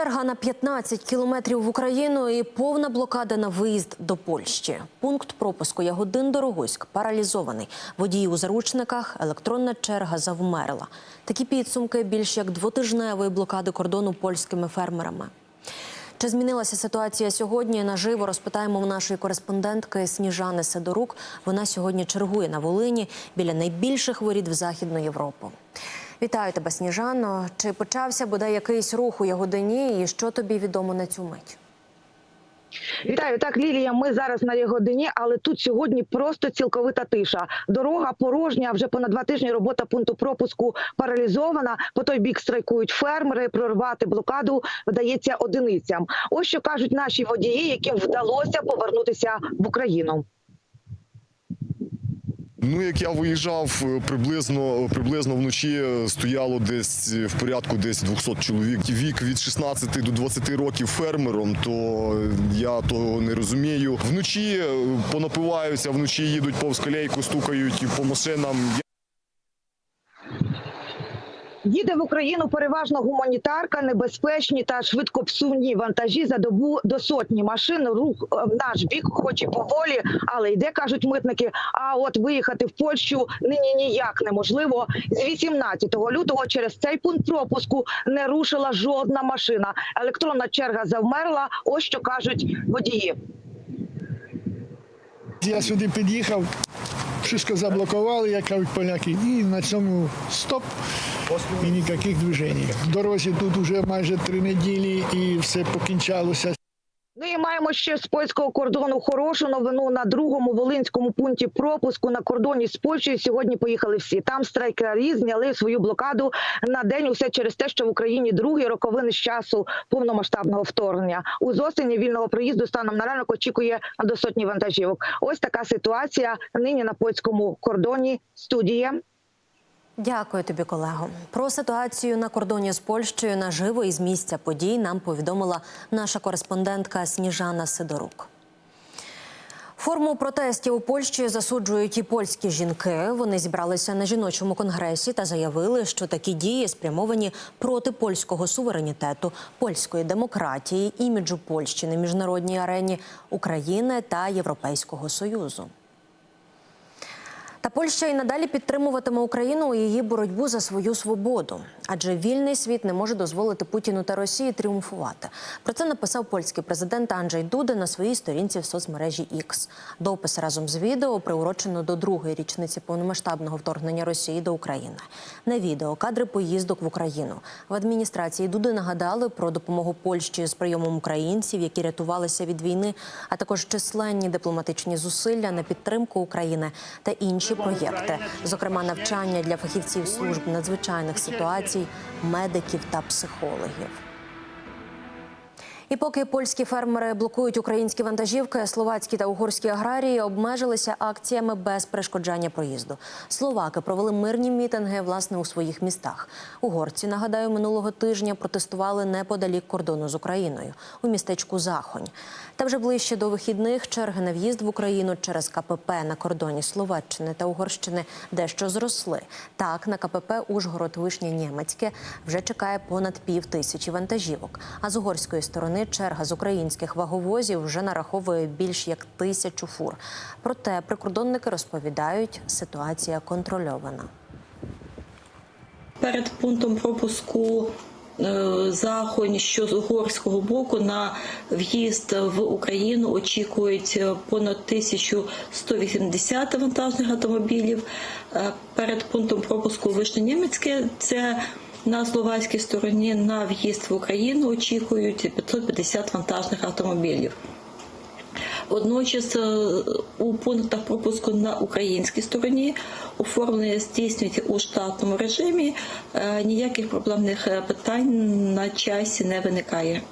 Черга на 15 кілометрів в Україну і повна блокада на виїзд до Польщі. Пункт пропуску Ягодин Дорогуськ паралізований. Водії у заручниках, електронна черга завмерла. Такі підсумки більш як двотижневої блокади кордону польськими фермерами. Чи змінилася ситуація сьогодні? Наживо розпитаємо в нашої кореспондентки Сніжани Сидорук. Вона сьогодні чергує на Волині біля найбільших воріт в Західну Європу. Вітаю тебе, Сніжано. Чи почався бодай якийсь рух у Ягодині? І що тобі відомо на цю мить? Вітаю, так, Лілія. Ми зараз на Ягодині, але тут сьогодні просто цілковита тиша. Дорога порожня. Вже понад два тижні робота пункту пропуску паралізована. По той бік страйкують фермери. Прорвати блокаду вдається одиницям. Ось що кажуть наші водії, яким вдалося повернутися в Україну. Ну, як я виїжджав е, приблизно приблизно вночі е, стояло десь е, в порядку десь 200 чоловік. Вік від 16 до 20 років фермером, то я того не розумію. Вночі понапиваються, вночі їдуть повз колейку, стукають по машинам. Їде в Україну переважно гуманітарка, небезпечні та швидкопсувні вантажі за добу до сотні машин. Рух е, в наш бік, хоч і поволі, але йде, кажуть митники. А от виїхати в Польщу нині ніяк неможливо. З 18 лютого через цей пункт пропуску не рушила жодна машина. Електронна черга завмерла. Ось що кажуть водії. Я сюди під'їхав, wszystko заблокували, як кажуть поляки, і на цьому стоп і ніяких движень. В дорозі тут вже майже три неділі і все покінчалося. Ну і маємо ще з польського кордону хорошу новину на другому волинському пункті пропуску на кордоні з Польщею. Сьогодні поїхали всі. Там страйкарі зняли свою блокаду на день. Усе через те, що в Україні другі роковини з часу повномасштабного вторгнення. У осені вільного проїзду станом на ранок очікує до сотні вантажівок. Ось така ситуація нині на польському кордоні. Студія. Дякую тобі, колего. Про ситуацію на кордоні з Польщею наживо із місця подій нам повідомила наша кореспондентка Сніжана Сидорук. Форму протестів у Польщі засуджують і польські жінки. Вони зібралися на жіночому конгресі та заявили, що такі дії спрямовані проти польського суверенітету, польської демократії, іміджу Польщі на міжнародній арені України та Європейського союзу. Та Польща і надалі підтримуватиме Україну у її боротьбу за свою свободу, адже вільний світ не може дозволити Путіну та Росії тріумфувати. Про це написав польський президент Анджей Дуда на своїй сторінці в соцмережі X. Допис разом з відео приурочено до другої річниці повномасштабного вторгнення Росії до України. На відео кадри поїздок в Україну в адміністрації Дуди нагадали про допомогу Польщі з прийомом українців, які рятувалися від війни, а також численні дипломатичні зусилля на підтримку України та інші проєкти, зокрема навчання для фахівців служб надзвичайних ситуацій, медиків та психологів. І поки польські фермери блокують українські вантажівки, словацькі та угорські аграрії обмежилися акціями без перешкоджання проїзду. Словаки провели мирні мітинги власне у своїх містах. Угорці, нагадаю, минулого тижня протестували неподалік кордону з Україною у містечку Захонь. Та вже ближче до вихідних черги на в'їзд в Україну через КПП на кордоні Словаччини та Угорщини дещо зросли. Так, на КПП Ужгород Вишня Німецьке вже чекає понад пів тисячі вантажівок. А з угорської сторони черга з українських ваговозів вже нараховує більш як тисячу фур. Проте прикордонники розповідають, ситуація контрольована. Перед пунктом пропуску е, Захонь, що з угорського боку на в'їзд в Україну очікують понад 1180 вантажних автомобілів. Е, Перед пунктом пропуску Вишненімецьке це на словацькій стороні на в'їзд в Україну очікують 550 вантажних автомобілів. Водночас е, у пунктах пропуску на українській стороні оформлення здійснюється у штатному режимі. Е, Ніяких проблемних е, питань на часі не виникає.